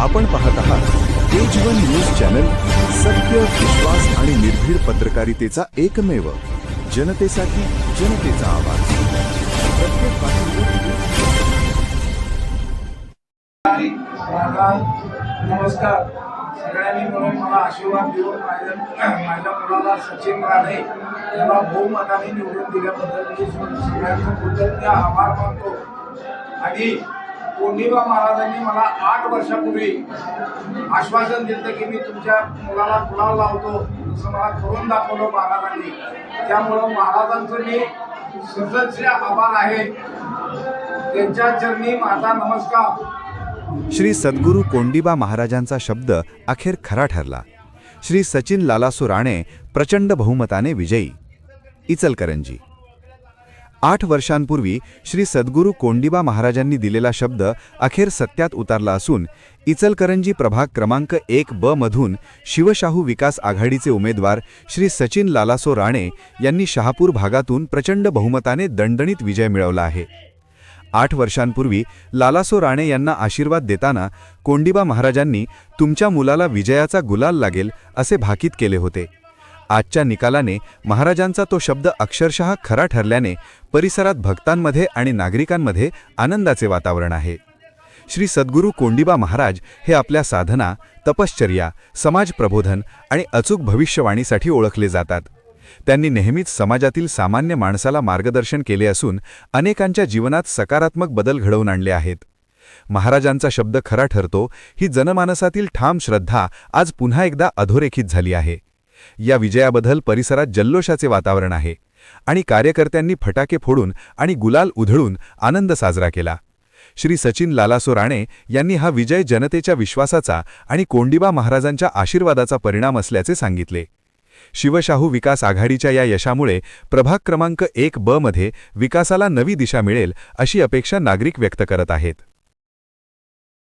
आपण पाहत आहात तेजवन न्यूज चॅनल सत्य विश्वास आणि निर्भीड पत्रकारितेचा एकमेव जनतेसाठी जनतेचा आवाज. नमस्कार. सगळ्यांनी म्हणून मला आशीर्वाद देऊन माझ्या माझ्या मुलाला सचिन राणे यांना बहुमताने निवडून दिल्याबद्दल मी सगळ्यांचं कृतज्ञ आभार मानतो. आणि कोंडीबा महाराजांनी मला आठ वर्षापूर्वी आश्वासन दिलं की मी तुमच्या मुलाला गुलाल लावतो असं मला करून दाखवलं महाराजांनी. त्यामुळं महाराजांचं मी सदस्य आभार आहे. त्यांच्या चरणी माझा नमस्कार. श्री सद्गुरू कोंडीबा महाराजांचा शब्द अखेर खरा ठरला. श्री सचिन लालासू राणे प्रचंड बहुमताने विजयी. इचलकरंजी. आठ वर्षांपूर्वी श्री सद्गुरू कोंडिबा महाराजांनी दिलेला शब्द अखेर सत्यात उतारला असून इचलकरंजी प्रभाग क्रमांक एक ब मधून शिवशाहू विकास आघाडीचे उमेदवार श्री सचिन लालासो राणे यांनी शहापूर भागातून प्रचंड बहुमताने दणदणीत विजय मिळवला आहे. आठ वर्षांपूर्वी लालासो राणे यांना आशीर्वाद देताना कोंडिबा महाराजांनी तुमच्या मुलाला विजयाचा गुलाल लागेल असे भाकीत केले होते. आजच्या निकालाने महाराजांचा तो शब्द अक्षरशः खरा ठरल्याने परिसरात भक्तांमध्ये आणि नागरिकांमध्ये आनंदाचे वातावरण आहे. श्री सद्गुरू कोंडिबा महाराज हे आपल्या साधना तपश्चर्या समाज प्रबोधन आणि अचूक भविष्यवाणीसाठी ओळखले जातात. त्यांनी नेहमीच समाजातील सामान्य माणसाला मार्गदर्शन केले असून अनेकांच्या जीवनात सकारात्मक बदल घडवून आणले आहेत. महाराजांचा शब्द खरा ठरतो ही जनमानसातील ठाम श्रद्धा आज पुन्हा एकदा अधोरेखित झाली आहे. या विजयाबद्दल परिसरात जल्लोषाचे वातावरण आहे. आणि कार्यकर्त्यांनी फटाके फोडून आणि गुलाल उधळून आनंद साजरा केला. श्री सचिन लालासो राणे यांनी हा विजय जनतेच्या विश्वासाचा आणि कोंडिबा महाराजांच्या आशीर्वादाचा परिणाम असल्याचे सांगितले. शिवशाहू विकास आघाडीच्या या यशामुळे प्रभाग क्रमांक एक ब मध्ये विकासाला नवी दिशा मिळेल अशी अपेक्षा नागरिक व्यक्त करत आहेत.